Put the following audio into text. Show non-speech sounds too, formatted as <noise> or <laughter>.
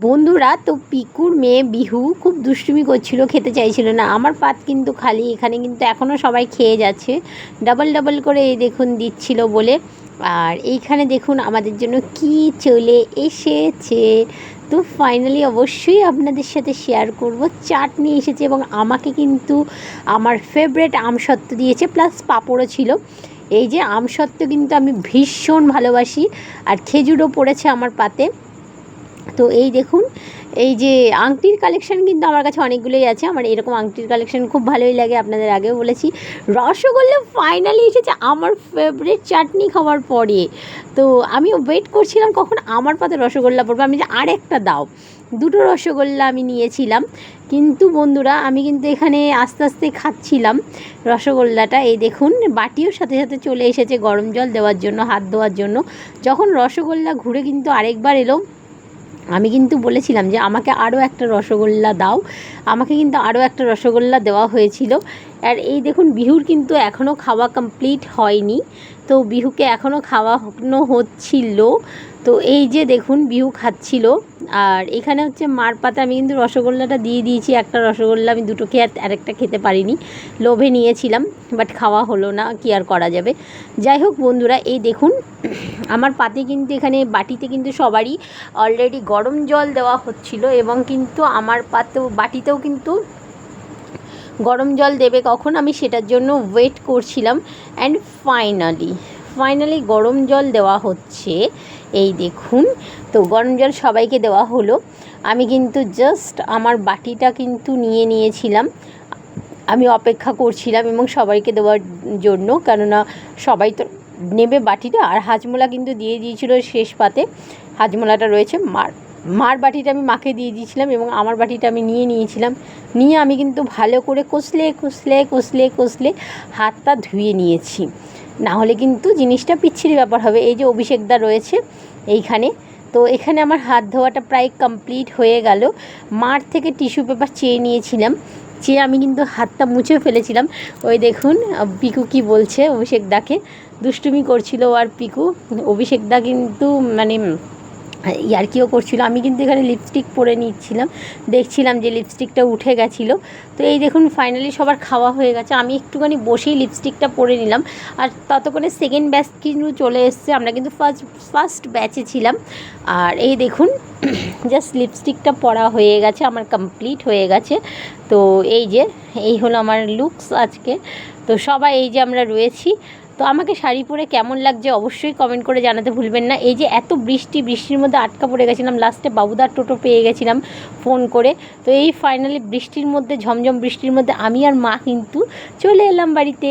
বন্ধুরা, তো পিকুর মেয়ে বিহু খুব দুষ্টুমি করছিল, খেতে চাইছিল না। আমার পাত কিন্তু খালি, এখানে কিন্তু এখনও সবাই খেয়ে যাচ্ছে। ডাবল ডাবল করে এই দেখুন দিচ্ছিল বলে। আর এইখানে দেখুন আমাদের জন্য কি চলে এসেছে। তো ফাইনালি অবশ্যই আপনাদের সাথে শেয়ার করব। চাট নিয়ে এসেছে এবং আমাকে কিন্তু আমার ফেভারেট আমসত্ত্ব দিয়েছে প্লাস পাঁপড়ও ছিল। এই যে আমসত্ত্ব কিন্তু আমি ভীষণ ভালোবাসি। আর খেজুরও পড়েছে আমার পাতে। তো এই দেখুন, এই যে আংটির কালেকশন কিন্তু আমার কাছে অনেকগুলোই আছে। আমার এরকম আংটির কালেকশন খুব ভালোই লাগে, আপনাদের আগেও বলেছি। রসগোল্লা ফাইনালি এসেছে আমার ফেভারিট চাটনি খাওয়ার পরে। তো আমি ওয়েট করছিলাম কখন আমার পাতে রসগোল্লা পড়বে। আমি যে আরেকটা দাও, দুটো রসগোল্লা আমি নিয়েছিলাম। কিন্তু বন্ধুরা, আমি কিন্তু এখানে আস্তে আস্তে খাচ্ছিলাম রসগোল্লাটা। এই দেখুন, বাটিও সাথে সাথে চলে এসেছে গরম জল দেওয়ার জন্য, হাত ধোয়ার জন্য। যখন রসগোল্লা ঘুরে কিন্তু আরেকবার এলো আমি কিন্তু বলেছিলাম যে আমাকে আরও একটা রসগোল্লা দাও। আমাকে কিন্তু আরও একটা রসগোল্লা দেওয়া হয়েছিল। আর এই দেখুন, বিহুর কিন্তু এখনও খাওয়া কমপ্লিট হয়নি। তো বিহুকে এখনও খাওয়ানো হচ্ছিল। তো এই যে দেখুন, বিহু খাচ্ছিল। আর এখানে হচ্ছে মার পাতা আমি কিন্তু রসগোল্লাটা দিয়ে দিয়েছি। একটা রসগোল্লা আমি দুটো খেয়ে আর- একটা খেতে পারিনি। লোভে নিয়েছিলাম। বাট খাওয়া হলো না, কি আর করা যাবে? যাই হোক বন্ধুরা, এই দেখুন, আমার পাতে কিন্তু এখানে বাটিতে কিন্তু সবারই অলরেডি গরম জল দেওয়া হচ্ছিল এবং কিন্তু আমার পাতেও বাটিতেও কিন্তু গরম জল দেবে কখন, আমি সেটার জন্য ওয়েট করছিলাম অ্যান্ড ফাইনালি ফাইনালি গরম জল দেওয়া হচ্ছে। এই দেখুন, তো গরম জল সবাইকে দেওয়া হলো। আমি কিন্তু জাস্ট আমার বাটিটা কিন্তু নিয়ে নিয়েছিলাম। আমি অপেক্ষা করছিলাম এবং সবাইকে দেওয়ার জন্য, কেননা সবাই তো নেবে বাটিটা। আর হাজমোলা কিন্তু দিয়ে দিয়েছিল শেষ পাতে। হাজমোলাটা রয়েছে মার মার বাটিটা আমি মাকে দিয়ে দিয়েছিলাম এবং আমার বাটিটা আমি নিয়ে নিয়েছিলাম। নিয়ে আমি কিন্তু ভালো করে কষলে কষলে কষলে কষলে হাতটা ধুয়ে নিয়েছি। না হলে কিন্তু জিনিসটা পিচ্ছিরি ব্যাপার হবে। এই যে অভিষেকদা রয়েছে এইখানে। তো এখানে আমার হাত ধোয়াটা প্রায় কমপ্লিট হয়ে গেল। মার থেকে টিস্যু পেপার চেয়ে নিয়েছিলাম। চেয়ে আমি কিন্তু হাতটা মুছে ফেলেছিলাম। ওই দেখুন পিকু কি বলছে অভিষেক দাকে। দুষ্টুমি করছিল আর পিকু। অভিষেক দা কিন্তু মানে ইয়ার্কিও করছিল। আমি কিন্তু এখানে লিপস্টিক পরে নিচ্ছিলাম। দেখছিলাম যে লিপস্টিকটা উঠে গেছিল। তো এই দেখুন ফাইনালি সবার খাওয়া হয়ে গেছে। আমি একটুখানি বসেই লিপস্টিকটা পরে নিলাম। আর ততক্ষণে সেকেন্ড ব্যাচ কিন্তু চলে এসছে। আমরা কিন্তু ফার্স্ট ফার্স্ট ব্যাচে ছিলাম। আর এই দেখুন <coughs> জাস্ট লিপস্টিকটা পরা হয়ে গেছে, আমার কমপ্লিট হয়ে গেছে। তো এই যে, এই হলো আমার লুকস আজকে। তো সবাই এই যে আমরা রয়েছি, তো আমাকে শাড়ি পরে কেমন লাগছে অবশ্যই কমেন্ট করে জানাতে ভুলবেন না। এই যে এত বৃষ্টি, বৃষ্টির মধ্যে আটকা পড়ে গেছিলাম লাস্টে বাবুদার টোটো পেয়ে গেছিলাম ফোন করে। তো এই ফাইনালি বৃষ্টির মধ্যে, ঝমঝম বৃষ্টির মধ্যে আমি আর মা কিন্তু চলে এলাম বাড়িতে।